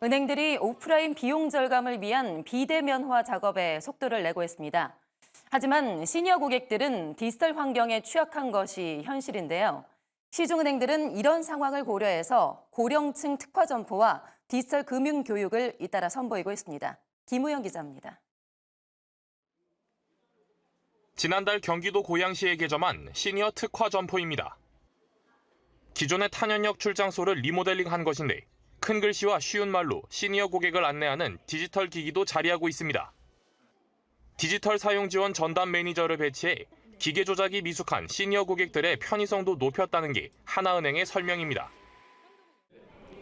은행들이 오프라인 비용 절감을 위한 비대면화 작업에 속도를 내고 있습니다. 하지만 시니어 고객들은 디지털 환경에 취약한 것이 현실인데요. 시중은행들은 이런 상황을 고려해서 고령층 특화 점포와 디지털 금융 교육을 잇따라 선보이고 있습니다. 김우영 기자입니다. 지난달 경기도 고양시에 개점한 시니어 특화 점포입니다. 기존의 탄현역 출장소를 리모델링한 것인데 큰 글씨와 쉬운 말로 시니어 고객을 안내하는 디지털 기기도 자리하고 있습니다. 디지털 사용 지원 전담 매니저를 배치해 기계 조작이 미숙한 시니어 고객들의 편의성도 높였다는 게 하나은행의 설명입니다.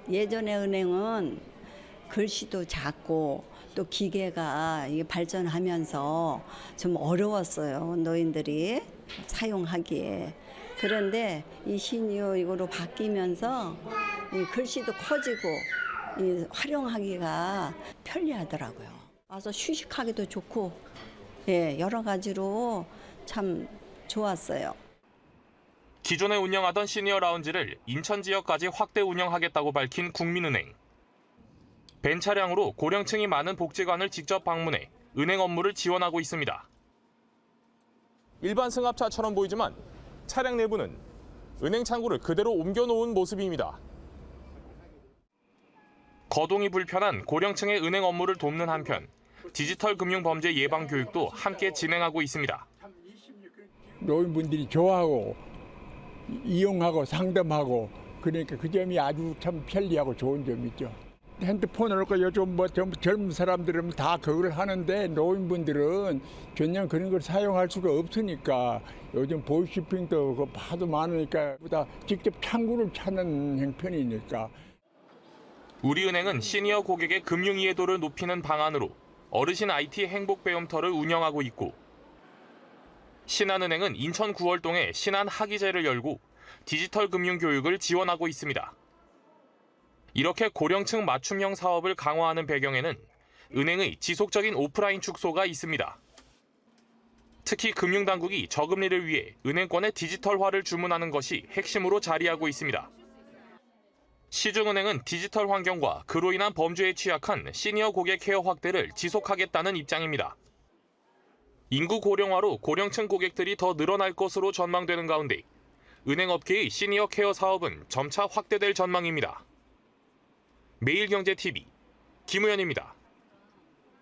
예전의 은행은 글씨도 작고 또 기계가 발전하면서 좀 어려웠어요. 노인들이 사용하기에. 그런데 이 시니어 이거로 바뀌면서 이 글씨도 커지고 이 활용하기가 편리하더라고요. 와서 휴식하기도 좋고 예, 여러 가지로 참 좋았어요. 기존에 운영하던 시니어 라운지를 인천 지역까지 확대 운영하겠다고 밝힌 국민은행. 벤 차량으로 고령층이 많은 복지관을 직접 방문해 은행 업무를 지원하고 있습니다. 일반 승합차처럼 보이지만 차량 내부는 은행 창구를 그대로 옮겨놓은 모습입니다. 거동이 불편한 고령층의 은행 업무를 돕는 한편 디지털 금융 범죄 예방 교육도 함께 진행하고 있습니다. 노인분들이 좋아하고 이용하고 상담하고 그러니까 그 점이 아주 참 편리하고 좋은 점이죠. 핸드폰을 그 요즘 뭐 젊- 젊은 사람들은 다 그걸 하는데 노인분들은 전혀 그런 걸 사용할 수가 없으니까 요즘 보이쇼핑도 그 봐도 많으니까 보다 직접 창구를 찾는 형편이니까 우리은행은 시니어 고객의 금융 이해도를 높이는 방안으로 어르신 IT 행복 배움터를 운영하고 있고 신한은행은 인천 구월동에 신한 학이제를 열고 디지털 금융 교육을 지원하고 있습니다. 이렇게 고령층 맞춤형 사업을 강화하는 배경에는 은행의 지속적인 오프라인 축소가 있습니다. 특히 금융당국이 저금리를 위해 은행권의 디지털화를 주문하는 것이 핵심으로 자리하고 있습니다. 시중은행은 디지털 환경과 그로 인한 범죄에 취약한 시니어 고객 케어 확대를 지속하겠다는 입장입니다. 인구 고령화로 고령층 고객들이 더 늘어날 것으로 전망되는 가운데 은행업계의 시니어 케어 사업은 점차 확대될 전망입니다. 매일경제TV 김우현입니다.